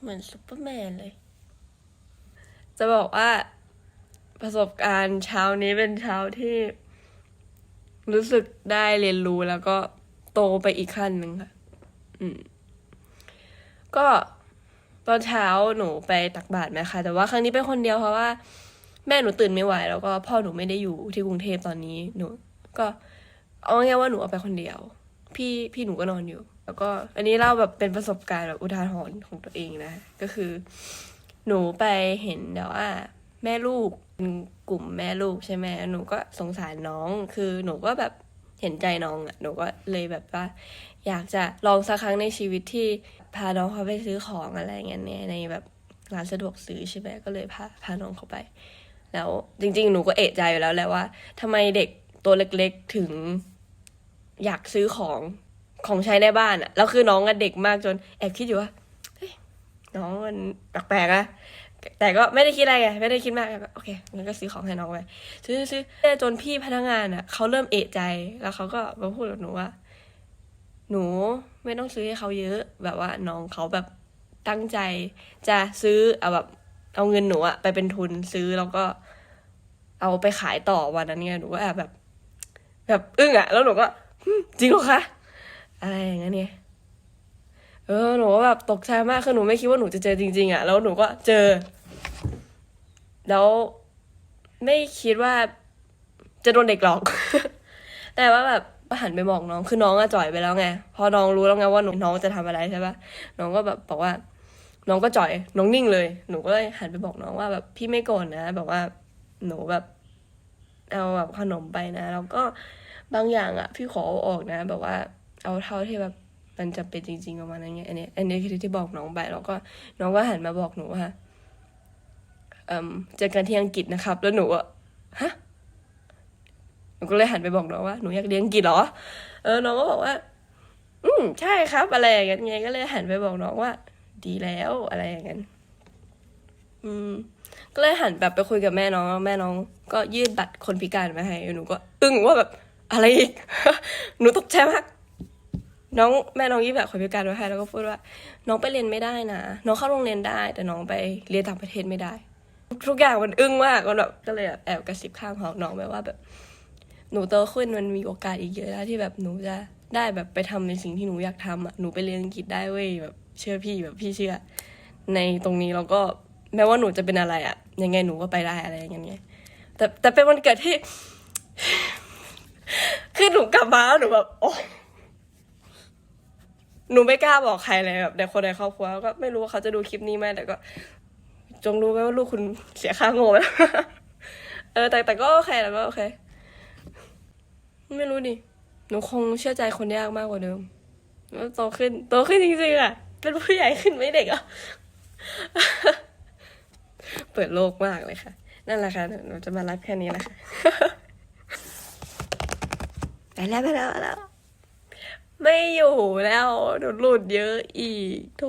เหมือนซูเปอร์แมนเลย จะบอกว่าประสบการณ์เช้านี้เป็นเช้าที่ รู้สึกได้เรียนรู้แล้วก็โตไปอีกขั้นหนึ่งค่ะ อืม ก็ตอนเช้าหนูไปตักบาตรไหมคะ แต่ว่าครั้งนี้เป็นคนเดียวเพราะว่า แม่หนูตื่นไม่ไหว แล้วก็พ่อหนูไม่ได้อยู่ที่กรุงเทพตอนนี้หนู ก็เอาง่ายว่าหนูเอาไปคนเดียว พี่พี่หนูก็นอนอยู่ แล้วก็อันนี้เล่าแบบเป็นประสบการณ์แบบอุทาหรณ์ของตัวเองนะ ก็คือ หนูไปเห็นแต่ว่า แม่ลูกกลุ่มแม่ลูกใช่ไหมหนูก็สงสารน้อง คือหนูก็แบบเห็นใจน้องอะ่ะหนูก็เลยแบบว่า อยากจะลองสักครั้งในชีวิตที่พาน้องเขาไปซื้อของอะไรเงี้ยเนี่ยในแบบร้านสะดวกซื้อใช่ไหมก็เลยพาพาน้องเขาไป แล้วจริง ๆ หนูก็เอะใจอยู่แล้วแหละว่าทำไมเด็กตัวเล็กๆถึงอยากซื้อของ ของใช้ในบ้านอะแล้วคือน้องอะเด็กมากจนแอบคิดอยู่ว่าน้องมันแปลกๆอะแต่ก็ไม่ได้คิดอะไรไงไม่ได้คิดมากโอเคงั้นก็ซื้อของให้น้องไปซื้อซื้อจนพี่พนักงานอะเขาเริ่มเอะใจ แล้วเขาก็มาพูดกับหนูว่า หนูไม่ต้องซื้อให้เขาเยอะ แบบว่าน้องเขาแบบตั้งใจ จะซื้อเอาแบบเอาเงินหนูอะไปเป็นทุนซื้อแล้วก็ เอาไปขายต่อวันนั้นไงหนูก็แอบแบบ แบบอึ้งอะแล้วหนูก็จริงเหรอคะ อะไรอย่างเงี้ยเนี่ยเออหนูแบบตกใจมากคือหนูไม่คิดว่าหนูจะเจอจริง ๆอะแล้วหนูก็เจอ แล้วไม่คิดว่าจะโดนเด็กหลอก แต่ว่าแบบหันไปบอกน้อง คือน้องอะจ่อยไปแล้วไง พอน้องรู้แล้วไงว่าหนูน้องจะทำอะไรใช่ปะน้องก็แบบบอกว่า น้องก็จ่อย น้องนิ่งเลย หนูก็เลยหันไปบอกน้องว่าแบบพี่ไม่โกรธนะ แบบว่าหนูแบบเอาแบบขนมไปนะ แล้วก็บางอย่างอะพี่ขอออกนะ แบบว่า เอาเท่าที่แบบมันจะเป็นจริง ๆ ประมาณนั้นไงอันนี้อันนี้คือที่บอกน้องไปแล้วก็ น้องก็หันมาบอกหนูว่าเอ่มเจอกันที่อังกฤษนะครับ แล้วหนูอะฮะหนูก็เลยหันไปบอกน้องว่าหนูอยากเรียนอังกฤษเหรอเออน้องก็บอกว่า อืมใช่ครับ อะไรอย่างเงี้ยก็เลยหันไปบอกน้องว่า ดีแล้วอะไรอย่างเงี้ยอืม ก็เลยหันแบบไปคุยกับแม่น้องแล้วแม่น้อง ก็ยื่นบัตรคนพิการมาให้หนูก็ อึ้งว่าแบบอะไรอีก หนูตกใจมาก น้องแม่น้องยื่นบัตรคนพิการมาให้แล้วก็พูดว่า น้องไปเรียนไม่ได้นะน้องเข้าโรงเรียนได้ แต่น้องไปเรียนต่างประเทศไม่ได้ ทุกอย่างมันอึ้งมากก็แบบก็เลยแบบแอบกระซิบข้างหูน้องไปว่าแบบ หนูโตขึ้นมันมีโอกาสอีกเยอะแล้วที่แบบหนูจะได้แบบไปทำในสิ่งที่หนูอยากทำอะหนูไปเรียนอังกฤษได้เว้ยแบบเชื่อพี่แบบพี่เชื่อ ในตรงนี้แล้วก็แม้ว่าหนูจะเป็นอะไรอะยังไงหนูก็ไปได้อะไรอย่างเงี้ยแต่แต่เป็นวันเกิดที่ คือหนูกลับมาหนูแบบโอ้ หนูไม่กล้าบอกใครเลยแบบในคนในครอบครัวก็ไม่รู้ว่าเขาจะดูคลิปนี้ไหมแต่ก็ จงรู้ไว้ว่าลูกคุณเสียค่าโง่แล้วเออแต่แต่ก็โอเคแล้วก็โอเค ไม่รู้ดิหนูคงเชื่อใจคนยากมากกว่าเดิมแล้วโตขึ้นโตขึ้นจริงๆอะเป็นผู้ใหญ่ขึ้นไม่เด็กอะเปิดโลกมากเลยค่ะ นั่นแหละค่ะหนูจะมารับแค่นี้แหละค่ะไปแล้วไปแล้วไปแล้ว ไม่อยู่แล้วหนูหลุดเยอะอีกโถ